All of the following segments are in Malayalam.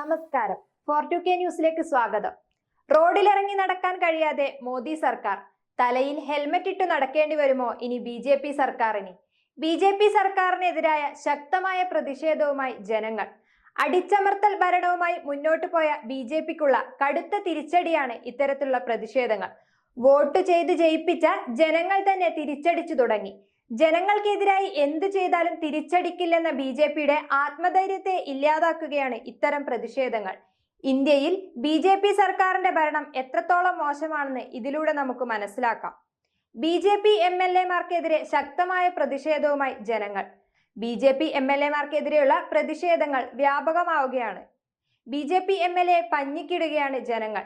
നമസ്കാരം. ഫോർ ടു കെ ന്യൂസിലേക്ക് സ്വാഗതം. റോഡിലിറങ്ങി നടക്കാൻ കഴിയാതെ മോദി സർക്കാർ. തലയിൽ ഹെൽമറ്റ് ഇട്ടു നടക്കേണ്ടി വരുമോ ഇനി ബി ജെ പി സർക്കാരിന്? ബി ജെ പി സർക്കാരിനെതിരായ ശക്തമായ പ്രതിഷേധവുമായി ജനങ്ങൾ. അടിച്ചമർത്തൽ ഭരണവുമായി മുന്നോട്ടു പോയ ബി ജെ പിക്കുള്ള കടുത്ത തിരിച്ചടിയാണ് ഇത്തരത്തിലുള്ള പ്രതിഷേധങ്ങൾ. വോട്ട് ചെയ്ത് ജയിപ്പിച്ച ജനങ്ങൾ തന്നെ തിരിച്ചടിച്ചു തുടങ്ങി. ജനങ്ങൾക്കെതിരായി എന്ത് ചെയ്താലും തിരിച്ചടിക്കില്ലെന്ന ബി ജെ പിയുടെ ആത്മധൈര്യത്തെ ഇല്ലാതാക്കുകയാണ് ഇത്തരം പ്രതിഷേധങ്ങൾ. ഇന്ത്യയിൽ ബി ജെ പി സർക്കാരിന്റെ ഭരണം എത്രത്തോളം മോശമാണെന്ന് ഇതിലൂടെ നമുക്ക് മനസ്സിലാക്കാം. B J P M L എമാർക്കെതിരെ ശക്തമായ പ്രതിഷേധവുമായി ജനങ്ങൾ. B J P M L എമാർക്കെതിരെയുള്ള പ്രതിഷേധങ്ങൾ വ്യാപകമാവുകയാണ്. B J P M L A പഞ്ഞിക്കിടുകയാണ് ജനങ്ങൾ.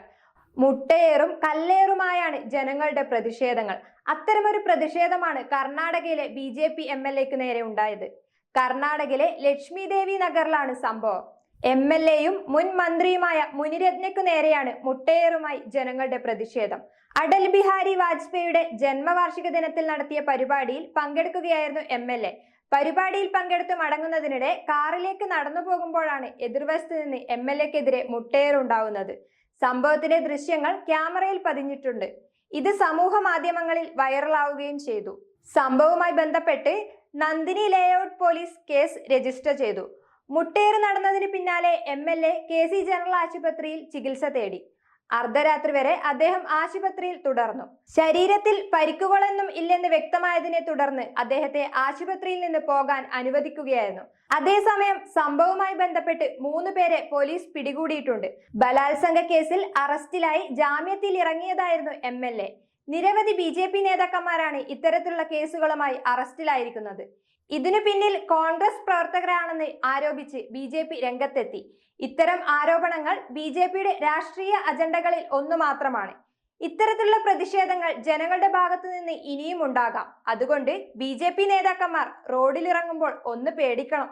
മുട്ടയേറും കല്ലേറുമായാണ് ജനങ്ങളുടെ പ്രതിഷേധങ്ങൾ. അത്തരമൊരു പ്രതിഷേധമാണ് കർണാടകയിലെ B J P M L എക്ക് നേരെ ഉണ്ടായത്. കർണാടകയിലെ ലക്ഷ്മി ദേവി നഗറിലാണ് സംഭവം. എം എൽ എയും മുൻ മന്ത്രിയുമായ മുനിരത്നയ്ക്കു നേരെയാണ് മുട്ടയേറുമായി ജനങ്ങളുടെ പ്രതിഷേധം. അടൽ ബിഹാരി വാജ്പേയിയുടെ ജന്മവാർഷിക ദിനത്തിൽ നടത്തിയ പരിപാടിയിൽ പങ്കെടുക്കുകയായിരുന്നു എം എൽ എ. പരിപാടിയിൽ പങ്കെടുത്ത് മടങ്ങുന്നതിനിടെ കാറിലേക്ക് നടന്നു പോകുമ്പോഴാണ് എതിർവശത്ത് നിന്ന് എം എൽ എക്കെതിരെ മുട്ടയേറുണ്ടാവുന്നത്. സംഭവത്തിന്റെ ദൃശ്യങ്ങൾ ക്യാമറയിൽ പതിഞ്ഞിട്ടുണ്ട്. ഇത് സമൂഹ മാധ്യമങ്ങളിൽ വൈറലാവുകയും ചെയ്തു. സംഭവവുമായി ബന്ധപ്പെട്ട് Nandini layout police case register ചെയ്തു. മുട്ടേറ് നടന്നതിന് പിന്നാലെ M L A K C general ആശുപത്രിയിൽ ചികിത്സ തേടി. അർദ്ധരാത്രി വരെ അദ്ദേഹം ആശുപത്രിയിൽ തുടർന്നു. ശരീരത്തിൽ പരിക്കുകളൊന്നും ഇല്ലെന്ന് വ്യക്തമായതിനെ തുടർന്ന് അദ്ദേഹത്തെ ആശുപത്രിയിൽ നിന്ന് പോകാൻ അനുവദിക്കുകയായിരുന്നു. അതേസമയം സംഭവവുമായി ബന്ധപ്പെട്ട് മൂന്ന് പേരെ പോലീസ് പിടികൂടിയിട്ടുണ്ട്. ബലാത്സംഗ കേസിൽ അറസ്റ്റിലായി ജാമ്യത്തിൽ ഇറങ്ങിയതായിരുന്നു എം നിരവധി ബി ജെ പി നേതാക്കന്മാരാണ് ഇത്തരത്തിലുള്ള കേസുകളുമായി അറസ്റ്റിലായിരിക്കുന്നത്. ഇതിനു പിന്നിൽ കോൺഗ്രസ് പ്രവർത്തകരാണെന്ന് ആരോപിച്ച് ബി ജെ പി രംഗത്തെത്തി. ഇത്തരം ആരോപണങ്ങൾ ബി ജെ പിയുടെ രാഷ്ട്രീയ അജണ്ടകളിൽ ഒന്നു മാത്രമാണ്. ഇത്തരത്തിലുള്ള പ്രതിഷേധങ്ങൾ ജനങ്ങളുടെ ഭാഗത്തു നിന്ന് ഇനിയും ഉണ്ടാകാം. അതുകൊണ്ട് ബി നേതാക്കന്മാർ റോഡിലിറങ്ങുമ്പോൾ ഒന്ന് പേടിക്കണം.